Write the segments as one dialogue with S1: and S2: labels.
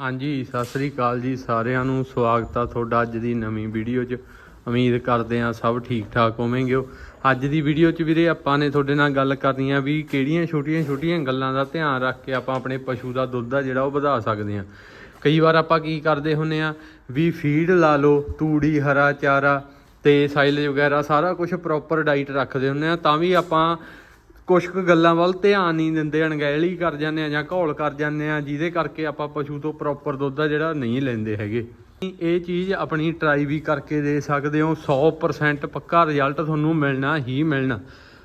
S1: ਹਾਂਜੀ, ਸਤਿ ਸ੍ਰੀ ਅਕਾਲ ਜੀ ਸਾਰਿਆਂ ਨੂੰ। ਸਵਾਗਤ ਆ ਤੁਹਾਡਾ ਅੱਜ ਦੀ ਨਵੀਂ ਵੀਡੀਓ 'ਚ। ਉਮੀਦ ਕਰਦੇ ਆ ਸਭ ਠੀਕ ਠਾਕ ਹੋਵੋਗੇ ਅੱਜ ਦੀ ਵੀਡੀਓ 'ਚ ਵੀਰੇ ਆਪਾਂ ਨੇ ਤੁਹਾਡੇ ਨਾਲ ਗੱਲ ਕਰਨੀ ਆ ਵੀ ਕਿਹੜੀਆਂ ਛੋਟੀਆਂ-ਛੋਟੀਆਂ ਗੱਲਾਂ ਦਾ ਧਿਆਨ ਰੱਖ ਕੇ ਆਪਾਂ ਆਪਣੇ ਪਸ਼ੂ ਦਾ ਦੁੱਧ ਆ ਜਿਹੜਾ ਉਹ ਵਧਾ ਸਕਦੇ ਆ ਕਈ ਵਾਰ ਆਪਾਂ ਕੀ ਕਰਦੇ ਹੁੰਨੇ ਆ ਵੀ ਫੀਡ ਲਾ ਲਓ, ਤੂੜੀ, ਹਰਾ ਚਾਰਾ ਤੇ ਸਾਈਲੇਜ ਵਗੈਰਾ ਸਾਰਾ ਕੁਝ ਪ੍ਰੋਪਰ ਡਾਈਟ ਰੱਖਦੇ ਹੁੰਨੇ ਆ ਤਾਂ ਵੀ ਆਪਾਂ ਕੁਝ ਕੁ ਗੱਲਾਂ ਵੱਲ ਧਿਆਨ ਨਹੀਂ ਦਿੰਦੇ, ਅਣਗਹਿਲੀ ਕਰ ਜਾਂਦੇ ਆ ਜਾਂ ਘੋਲ ਕਰ ਜਾਂਦੇ ਆ, ਜਿਹਦੇ ਕਰਕੇ ਆਪਾਂ ਪਸ਼ੂ ਤੋਂ ਪ੍ਰੋਪਰ ਦੁੱਧ ਆ ਜਿਹੜਾ ਨਹੀਂ ਲੈਂਦੇ ਹੈਗੇ। ਇਹ ਚੀਜ਼ ਆਪਣੀ ਟਰਾਈ ਵੀ ਕਰਕੇ ਦੇ ਸਕਦੇ ਹੋ 100% ਪੱਕਾ ਰਿਜ਼ਲਟ ਤੁਹਾਨੂੰ ਮਿਲਣਾ ਹੀ ਮਿਲਣਾ।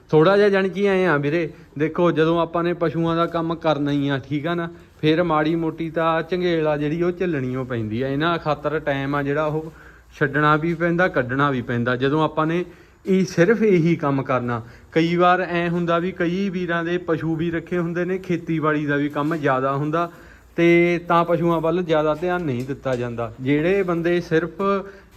S1: ਥੋੜਾ ਜਿਹਾ ਜਾਣ ਕਿ ਐ ਆ ਵੀਰੇ, ਦੇਖੋ ਜਦੋਂ ਆਪਾਂ ਨੇ ਪਸ਼ੂਆਂ ਦਾ ਕੰਮ ਕਰਨਾ ਹੀ ਆ, ਠੀਕ ਆ ਨਾ, ਫਿਰ ਮਾੜੀ ਮੋਟੀ ਤਾਂ ਝੰਗੇਲ ਜਿਹੜੀ ਉਹ ਝੱਲਣੀ ਉਹ ਪੈਂਦੀ ਆ। ਇਹਨਾਂ ਖਾਤਰ ਟਾਈਮ ਆ ਜਿਹੜਾ ਉਹ ਛੱਡਣਾ ਵੀ ਪੈਂਦਾ, ਕੱਢਣਾ ਵੀ ਪੈਂਦਾ। ਜਦੋਂ ਆਪਾਂ ਨੇ ਇਹ ਸਿਰਫ ਇਹੀ ਕੰਮ ਕਰਨਾ। ਕਈ ਵਾਰ ਐ ਹੁੰਦਾ ਵੀ ਕਈ ਵੀਰਾਂ ਦੇ ਪਸ਼ੂ ਵੀ ਰੱਖੇ ਹੁੰਦੇ ਨੇ, ਖੇਤੀਬਾੜੀ ਦਾ ਵੀ ਕੰਮ ਜ਼ਿਆਦਾ ਹੁੰਦਾ ਤੇ ਤਾਂ ਪਸ਼ੂਆਂ ਵੱਲ ਜ਼ਿਆਦਾ ਧਿਆਨ ਨਹੀਂ ਦਿੱਤਾ ਜਾਂਦਾ। ਜਿਹੜੇ ਬੰਦੇ ਸਿਰਫ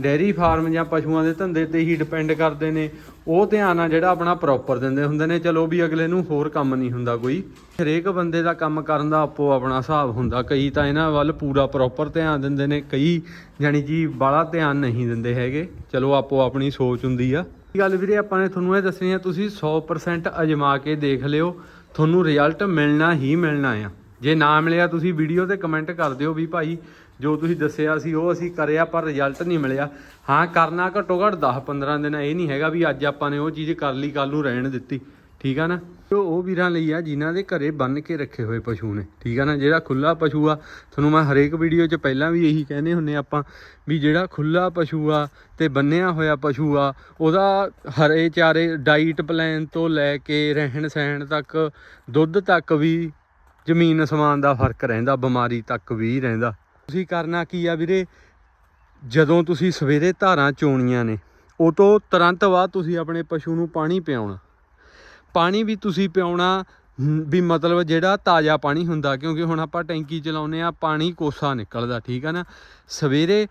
S1: ਡੈਰੀ ਫਾਰਮ ਜਾਂ ਪਸ਼ੂਆਂ ਦੇ ਧੰਦੇ ਤੇ ਹੀ ਡਿਪੈਂਡ ਕਰਦੇ ਨੇ, ਉਹ ਧਿਆਨ ਆ ਜਿਹੜਾ ਆਪਣਾ ਪ੍ਰੋਪਰ ਦਿੰਦੇ ਹੁੰਦੇ ਨੇ। ਚਲੋ ਵੀ ਅਗਲੇ ਨੂੰ ਹੋਰ ਕੰਮ ਨਹੀਂ ਹੁੰਦਾ ਕੋਈ। ਹਰੇਕ ਬੰਦੇ ਦਾ ਕੰਮ ਕਰਨ ਦਾ ਆਪੋ ਆਪਣਾ ਹਿਸਾਬ ਹੁੰਦਾ। ਕਈ ਤਾਂ ਇਹਨਾਂ ਵੱਲ ਪੂਰਾ ਪ੍ਰੋਪਰ ਧਿਆਨ ਦਿੰਦੇ ਨੇ, ਕਈ ਜਾਣੀ ਜੀ ਬਾਹਲਾ ਧਿਆਨ ਨਹੀਂ ਦਿੰਦੇ ਹੈਗੇ। ਚਲੋ ਆਪੋ ਆਪਣੀ ਸੋਚ ਹੁੰਦੀ ਆ। ਗੱਲ ਵੀਰੇ, ਆਪਾਂ ਨੇ ਤੁਹਾਨੂੰ ਇਹ ਦੱਸਣੀ ਆ, ਤੁਸੀਂ 100% ਅਜਮਾ ਕੇ ਦੇਖ ਲਿਓ। ਤੁਹਾਨੂੰ ਰਿਜ਼ਲਟ ਮਿਲਣਾ ਹੀ ਮਿਲਣਾ ਆ। ਜੇ ਨਾ ਮਿਲਿਆ, ਤੁਸੀਂ ਵੀਡੀਓ ਤੇ ਕਮੈਂਟ ਕਰ ਦਿਓ ਵੀ ਭਾਈ, ਜੋ ਤੁਸੀਂ ਦੱਸਿਆ ਸੀ, ਉਹ ਅਸੀਂ ਕਰਿਆ, ਪਰ ਰਿਜ਼ਲਟ ਨਹੀਂ ਮਿਲਿਆ। ਹਾਂ, ਕਰਨਾ ਘੱਟੋ ਘੱਟ 10-15 ਦਿਨ, ਇਹ ਨਹੀਂ ਹੈਗਾ ਵੀ ਅੱਜ ਆਪਾਂ ਨੇ ਉਹ ਚੀਜ਼ ਕਰ ਲਈ ਕੱਲ ਨੂੰ ਰਹਿਣ ਦਿੱਤੀ। ਠੀਕ ਆ ਨਾ? ਉਹ ਵੀਰਾਂ ਲਈ ਆ, ਜਿਨ੍ਹਾਂ ਦੇ ਘਰੇ ਬੰਨ ਕੇ ਰੱਖੇ ਹੋਏ ਪਸ਼ੂ ਨੇ। ਠੀਕ ਆ ਨਾ? ਜਿਹੜਾ ਖੁੱਲਾ ਪਸ਼ੂ ਆ, ਤੁਹਾਨੂੰ ਮੈਂ ਹਰੇਕ ਵੀਡੀਓ 'ਚ ਪਹਿਲਾਂ ਵੀ ਇਹੀ ਕਹਿੰਦੇ ਹੁੰਨੇ ਆਪਾਂ, ਵੀ ਜਿਹੜਾ ਖੁੱਲਾ ਪਸ਼ੂ ਆ ਤੇ ਬੰਨਿਆ ਹੋਇਆ ਪਸ਼ੂ ਆ, ਉਹਦਾ ਹਰੇ ਚਾਰੇ ਡਾਈਟ ਪਲਾਨ ਤੋਂ ਲੈ ਕੇ ਰਹਿਣ ਸਹਿਣ ਤੱਕ, ਦੁੱਧ ਤੱਕ ਵੀ, ਜ਼ਮੀਨ ਅਸਮਾਨ ਦਾ ਫ਼ਰਕ ਰਹਿੰਦਾ, ਬਿਮਾਰੀ ਤੱਕ ਵੀ ਰਹਿੰਦਾ। ਤੁਸੀਂ ਕਰਨਾ ਕੀ ਆ ਵੀਰੇ? ਜਦੋਂ ਤੁਸੀਂ ਸਵੇਰੇ ਧਾਰਾਂ ਚੋਣੀਆਂ ਨੇ ਉਹ ਤੋਂ ਤੁਰੰਤ ਬਾਅਦ ਤੁਸੀਂ ਆਪਣੇ ਪਸ਼ੂ ਨੂੰ ਪਾਣੀ ਪਿਆਉਣਾ। ਪਾਣੀ ਵੀ ਤੁਸੀਂ ਪਿਆਉਣਾ ਵੀ ਮਤਲਬ ਜਿਹੜਾ ਤਾਜ਼ਾ ਪਾਣੀ ਹੁੰਦਾ, ਕਿਉਂਕਿ ਹੁਣ ਆਪਾਂ ਟੈਂਕੀ ਚਲਾਉਂਦੇ ਆ ਪਾਣੀ ਕੋਸਾ ਨਿਕਲਦਾ, ਠੀਕ ਆ ਨਾ? ਸਵੇਰੇ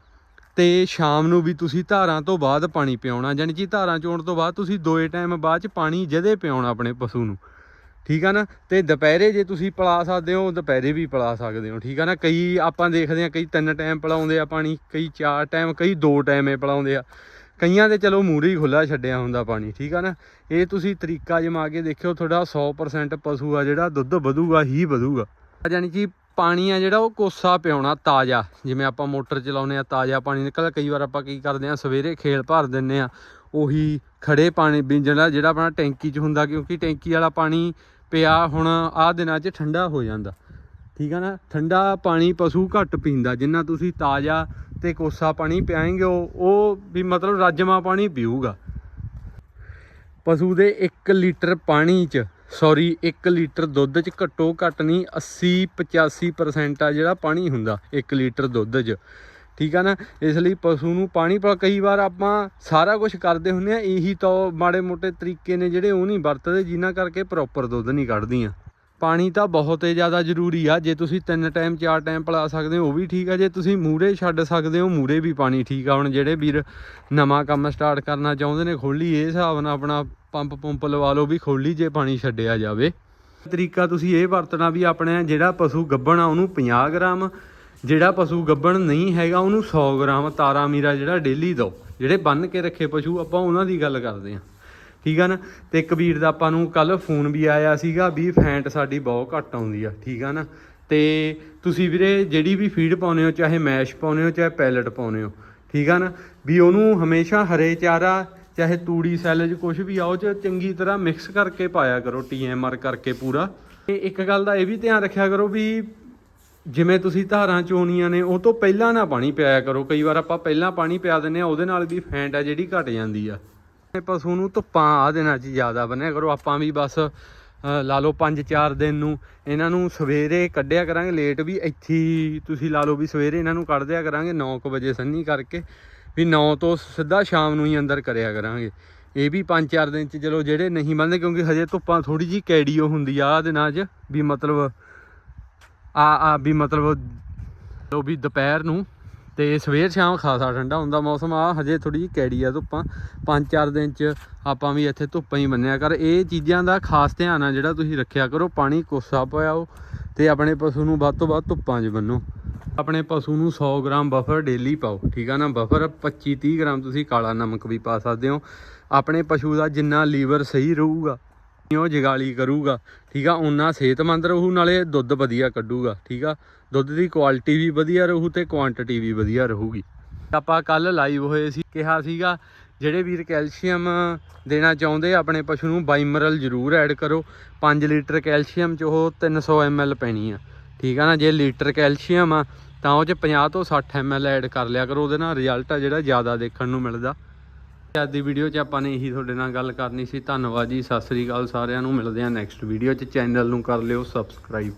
S1: ਤੇ ਸ਼ਾਮ ਨੂੰ ਵੀ ਤੁਸੀਂ ਧਾਰਾਂ ਤੋਂ ਬਾਅਦ ਪਾਣੀ ਪਿਆਉਣਾ, ਜਾਣੀ ਕਿ ਧਾਰਾਂ ਚੋਣ ਤੋਂ ਬਾਅਦ ਤੁਸੀਂ ਦੋਏ ਟਾਈਮ ਬਾਅਦ ਚ ਪਾਣੀ ਜਦੇ ਪਿਆਉਣਾ ਆਪਣੇ ਪਸ਼ੂ ਨੂੰ, ਠੀਕ ਆ ਨਾ? ਤੇ ਦੁਪਹਿਰੇ ਜੇ ਤੁਸੀਂ ਪਿਲਾ ਸਕਦੇ ਹੋ, ਦੁਪਹਿਰੇ ਵੀ ਪਿਲਾ ਸਕਦੇ ਹੋ, ਠੀਕ ਆ ਨਾ? ਕਈ ਆਪਾਂ ਦੇਖਦੇ ਆ ਕਈ ਤਿੰਨ ਟਾਈਮ ਪਿਲਾਉਂਦੇ ਆ ਪਾਣੀ, ਕਈ ਚਾਰ ਟਾਈਮ, ਕਈ ਦੋ ਟਾਈਮੇ ਪਿਲਾਉਂਦੇ ਆ। ਕਈਆਂ ਦੇ ਚਲੋ ਮੂਰੇ ਹੀ ਖੁੱਲਾ ਛੱਡਿਆ ਹੁੰਦਾ ਪਾਣੀ, ਠੀਕ ਆ ਨਾ? ਇਹ ਤੁਸੀਂ ਤਰੀਕਾ ਜਮਾ ਕੇ ਦੇਖਿਓ, ਤੁਹਾਡਾ 100% ਪਸ਼ੂ ਆ ਜਿਹੜਾ, ਦੁੱਧ ਵਧੂਗਾ, ਹੀ ਵਧੂਗਾ। ਯਾਨੀ ਕਿ ਪਾਣੀ ਆ ਜਿਹੜਾ, ਉਹ ਕੋਸਾ ਪਿਆਉਣਾ ਤਾਜ਼ਾ, ਜਿਵੇਂ ਆਪਾਂ ਮੋਟਰ ਚਲਾਉਂਦੇ ਆ, ਤਾਜ਼ਾ ਪਾਣੀ ਨਿਕਲਦਾ, ਕਈ ਵਾਰ ਆਪਾਂ ਕੀ ਕਰਦੇ ਆ, ਸਵੇਰੇ ਖੇਲ ਭਰ ਦਿੰਨੇ ਆ, ਉਹੀ ਖੜੇ ਪਾਣੀ ਵੀ ਜਿਹੜਾ ਜਿਹੜਾ ਆਪਣਾ ਟੈਂਕੀ 'ਚ ਹੁੰਦਾ, ਕਿਉਂਕਿ ਟੈਂਕੀ ਵਾਲਾ ਪਾਣੀ ਪਿਆ ਹੁਣ, ਆਹ ਦਿਨਾਂ 'ਚ ਠੰਡਾ ਹੋ ਜਾਂਦਾ। ਠੀਕ ਆ ਨਾ? ਠੰਡਾ ਪਾਣੀ ਪਸ਼ੂ ਘੱਟ ਪੀਂਦਾ, ਜਿੰਨਾ ਤੁਸੀਂ ਤਾਜ਼ਾ ਤੇ ਕੋਸਾ ਪਾਣੀ ਪਿਆਏਂਗੇ, ਉਹ ਵੀ ਮਤਲਬ ਰਾਜਮਾ ਪਾਣੀ ਪੀਊਗਾ। ਪਸ਼ੂ ਦੇ 1 ਲੀਟਰ ਪਾਣੀ 'ਚ ਸੌਰੀ 1 ਲੀਟਰ ਦੁੱਧ 'ਚ ਘੱਟੋ ਘੱਟ ਨਹੀਂ 80 85% ਆ ਜਿਹੜਾ ਪਾਣੀ ਹੁੰਦਾ 1 ਲੀਟਰ ਦੁੱਧ 'ਚ। ਠੀਕ ਆ ਨਾ? ਇਸ ਲਈ ਪਸ਼ੂ ਨੂੰ ਪਾਣੀ ਪਾ, ਕਈ ਵਾਰ ਆਪਾਂ ਸਾਰਾ ਕੁਝ ਕਰਦੇ ਹੁੰਦੇ ਆ, ਇਹੀ ਤਾਂ ਮਾੜੇ ਮੋਟੇ ਤਰੀਕੇ ਨੇ ਜਿਹੜੇ ਉਹ ਨਹੀਂ ਵਰਤਦੇ ਜਿਨ੍ਹਾਂ ਕਰਕੇ ਪ੍ਰੋਪਰ ਦੁੱਧ ਨਹੀਂ ਕੱਢਦੀਆਂ। ਪਾਣੀ ਤਾਂ ਬਹੁਤ ਹੀ ਜ਼ਿਆਦਾ ਜ਼ਰੂਰੀ ਆ। ਜੇ ਤੁਸੀਂ ਤਿੰਨ ਟਾਈਮ, ਚਾਰ ਟਾਈਮ ਪਿਲਾ ਸਕਦੇ ਹੋ, ਉਹ ਵੀ ਠੀਕ ਆ। ਜੇ ਤੁਸੀਂ ਮੂਰੇ ਛੱਡ ਸਕਦੇ ਹੋ ਮੂਰੇ ਵੀ ਪਾਣੀ ਠੀਕ ਆ। ਹੁਣ ਜਿਹੜੇ ਵੀਰ ਨਵਾਂ ਕੰਮ ਸਟਾਰਟ ਕਰਨਾ ਚਾਹੁੰਦੇ ਨੇ ਖੋਲੀ ਇਹ ਹਿਸਾਬ ਨਾਲ ਆਪਣਾ ਪੰਪ ਪੰਪ ਲਵਾ ਲਓ ਵੀ ਖੋਲੀ ਜੇ ਪਾਣੀ ਛੱਡਿਆ ਜਾਵੇ। ਤਰੀਕਾ ਤੁਸੀਂ ਇਹ ਵਰਤਣਾ ਵੀ ਆਪਣੇ ਜਿਹੜਾ ਪਸ਼ੂ ਗੱਭਣ ਆ, ਉਹਨੂੰ 50 ਗ੍ਰਾਮ, ਜਿਹੜਾ ਪਸ਼ੂ ਗੱਭਣ ਨਹੀਂ ਹੈਗਾ, ਉਹਨੂੰ 100 ਗ੍ਰਾਮ ਤਾਰਾ ਮੀਰਾ ਜਿਹੜਾ ਡੇਲੀ ਦਿਓ ਜਿਹੜੇ ਬੰਨ ਕੇ ਰੱਖੇ ਪਸ਼ੂ, ਆਪਾਂ ਉਹਨਾਂ ਦੀ ਗੱਲ ਕਰਦੇ ਹਾਂ। ਠੀਕ ਆ ਨਾ? ਤੇ ਕਬੀਰ ਦਾ ਆਪਾਂ ਨੂੰ ਕੱਲ ਫੋਨ ਵੀ ਆਇਆ ਸੀਗਾ ਵੀ ਫੈਂਟ ਸਾਡੀ ਬਹੁਤ ਘੱਟ ਆਉਂਦੀ ਆ, ਠੀਕ ਆ ਨਾ? ਤੇ ਤੁਸੀਂ ਵੀਰੇ ਜਿਹੜੀ ਵੀ ਫੀਡ ਪਾਉਨੇ ਹੋ, ਚਾਹੇ ਮੈਸ਼ ਪਾਉਨੇ ਹੋ, ਚਾਹੇ ਪੈਲਟ ਪਾਉਨੇ ਹੋ, ਠੀਕ ਆ ਨਾ? ਵੀ ਉਹਨੂੰ ਹਮੇਸ਼ਾ ਹਰੇ ਚਾਰਾ, ਚਾਹੇ ਤੂੜੀ ਸੈਲਜ ਕੁਝ ਵੀ ਆਓ ਚ ਚੰਗੀ ਤਰ੍ਹਾਂ ਮਿਕਸ ਕਰਕੇ ਪਾਇਆ ਕਰੋ ਟੀਐਮਆਰ ਕਰਕੇ ਪੂਰਾ। ਤੇ ਇੱਕ ਗੱਲ ਦਾ ਇਹ ਵੀ ਧਿਆਨ ਰੱਖਿਆ ਕਰੋ ਵੀ ਜਿਵੇਂ ਤੁਸੀਂ ਧਾਰਾਂ ਚੋਣੀਆਂ ਨੇ, ਉਹ ਤੋਂ ਪਹਿਲਾਂ ਨਾ ਪਾਣੀ ਪਿਆਇਆ ਕਰੋ। ਕਈ ਵਾਰ ਆਪਾਂ ਪਹਿਲਾਂ ਪਾਣੀ ਪਿਆ ਦਿੰਨੇ ਆ ਉਹਦੇ ਨਾਲ ਵੀ ਫੈਂਟ ਆ ਜਿਹੜੀ ਘਟ ਜਾਂਦੀ ਆ। ਪਸ਼ੂ ਨੂੰ ਧੁੱਪਾਂ ਆ ਦਿਨਾਂ 'ਚ ਜ਼ਿਆਦਾ ਬੰਨਿਆ ਕਰੋ। ਆਪਾਂ ਵੀ ਬਸ ਲਾ ਲਓ 5-4 ਦਿਨ ਨੂੰ ਇਹਨਾਂ ਨੂੰ ਸਵੇਰੇ ਕੱਢਿਆ ਕਰਾਂਗੇ। ਲੇਟ ਵੀ ਇੱਥੇ ਤੁਸੀਂ ਲਾ ਲਓ ਵੀ ਸਵੇਰੇ ਇਹਨਾਂ ਨੂੰ ਕੱਢ ਦਿਆ ਕਰਾਂਗੇ 9:00 ਵਜੇ ਸੰਨੀ ਕਰਕੇ। ਵੀ 9 ਤੋਂ ਸਿੱਧਾ ਸ਼ਾਮ ਨੂੰ ਹੀ ਅੰਦਰ ਕਰਿਆ ਕਰਾਂਗੇ। ਇਹ ਵੀ 5-4 ਦਿਨ 'ਚ ਚਲੋ ਜਿਹੜੇ ਨਹੀਂ ਬੰਨਦੇ ਕਿਉਂਕਿ ਹਜੇ ਧੁੱਪਾਂ ਥੋੜੀ ਜੀ ਕੈਡੀਓ ਹੁੰਦੀ ਆ ਆ ਦਿਨਾਂ 'ਚ। ਵੀ ਮਤਲਬ, ਆ ਆ, ਵੀ ਮਤਲਬ ਲੋ ਵੀ ਦੁਪਹਿਰ ਨੂੰ ਤੇ ਸਵੇਰ ਸ਼ਾਮ ਖਾਸਾ ਠੰਡਾ ਹੁੰਦਾ ਮੌਸਮ ਆ ਹਜੇ ਥੋੜੀ ਜਿਹੀ ਕੈੜੀ ਆ ਧੁੱਪਾਂ। ਪੰਜ ਚਾਰ ਦਿਨ ਚ ਆਪਾਂ ਵੀ ਇੱਥੇ ਧੁੱਪਾਂ ਹੀ ਬੰਨਿਆ ਕਰ। ਇਹ ਚੀਜ਼ਾਂ ਦਾ ਖਾਸ ਧਿਆਨ ਆ ਜਿਹੜਾ ਤੁਸੀਂ ਰੱਖਿਆ ਕਰੋ, ਪਾਣੀ ਕੋਸਾ ਪਿਆਓ ਤੇ ਆਪਣੇ ਪਸ਼ੂ ਨੂੰ ਵੱਧ ਤੋਂ ਵੱਧ ਧੁੱਪਾਂ 'ਚ ਬੰਨੋ। ਆਪਣੇ ਪਸ਼ੂ ਨੂੰ 100 ਗ੍ਰਾਮ ਬਫਰ ਡੇਲੀ ਪਾਓ, ਠੀਕ ਆ ਨਾ? ਬਫਰ 25 30 ਗ੍ਰਾਮ ਤੁਸੀਂ ਕਾਲਾ ਨਮਕ ਵੀ ਪਾ ਸਕਦੇ ਹੋ। ਆਪਣੇ ਪਸ਼ੂ ਦਾ ਜਿੰਨਾ ਲੀਵਰ ਸਹੀ ਰਹੂਗਾ ਉਹ ਜਗਾਲੀ ਕਰੂਗਾ, ਠੀਕ ਆ? ਉਨਾ ਸਿਹਤਮੰਦ ਰਹੂ, ਨਾਲੇ ਦੁੱਧ ਵਧੀਆ ਕੱਢੂਗਾ, ਠੀਕ ਆ? ਦੁੱਧ ਦੀ ਕੁਆਲਿਟੀ ਵੀ ਵਧੀਆ ਰਹੂ ਤੇ ਕੁਆਂਟੀਟੀ ਵੀ ਵਧੀਆ ਰਹੂਗੀ। ਆਪਾਂ ਕੱਲ ਲਾਈਵ ਹੋਏ ਸੀ, ਕਿਹਾ ਸੀਗਾ, ਜਿਹੜੇ ਵੀਰ ਕੈਲਸ਼ੀਅਮ ਦੇਣਾ ਚਾਹੁੰਦੇ ਆਪਣੇ ਪਸ਼ੂ ਨੂੰ ਬਾਈਮਰਲ ਜ਼ਰੂਰ ਐਡ ਕਰੋ। 5 ਲੀਟਰ ਕੈਲਸ਼ੀਅਮ ਚ ਉਹ 300 ml ਪੈਣੀ ਆ, ਠੀਕ ਆ ਨਾ? ਜੇ ਲੀਟਰ ਕੈਲਸ਼ੀਅਮ ਆ, ਤਾਂ ਉਹ ਚ 50 ਤੋਂ 60 ml ਐਡ ਕਰ ਲਿਆ ਕਰੋ, ਉਹਦੇ ਨਾਲ ਰਿਜ਼ਲਟ ਆ ਜਿਹੜਾ ਜ਼ਿਆਦਾ ਦੇਖਣ ਨੂੰ ਮਿਲਦਾ। ਅੱਜ ਦੀ ਵੀਡੀਓ 'ਚ ਆਪਾਂ ਨੇ ਇਹੀ ਤੁਹਾਡੇ ਨਾਲ ਗੱਲ ਕਰਨੀ ਸੀ। ਧੰਨਵਾਦ ਜੀ, ਸਤਿ ਸ੍ਰੀ ਅਕਾਲ ਸਾਰਿਆਂ ਨੂੰ। ਮਿਲਦੇ ਹਾਂ ਨੈਕਸਟ ਵੀਡੀਓ 'ਚ। ਚੈਨਲ ਨੂੰ ਕਰ ਲਿਓ ਸਬਸਕ੍ਰਾਈਬ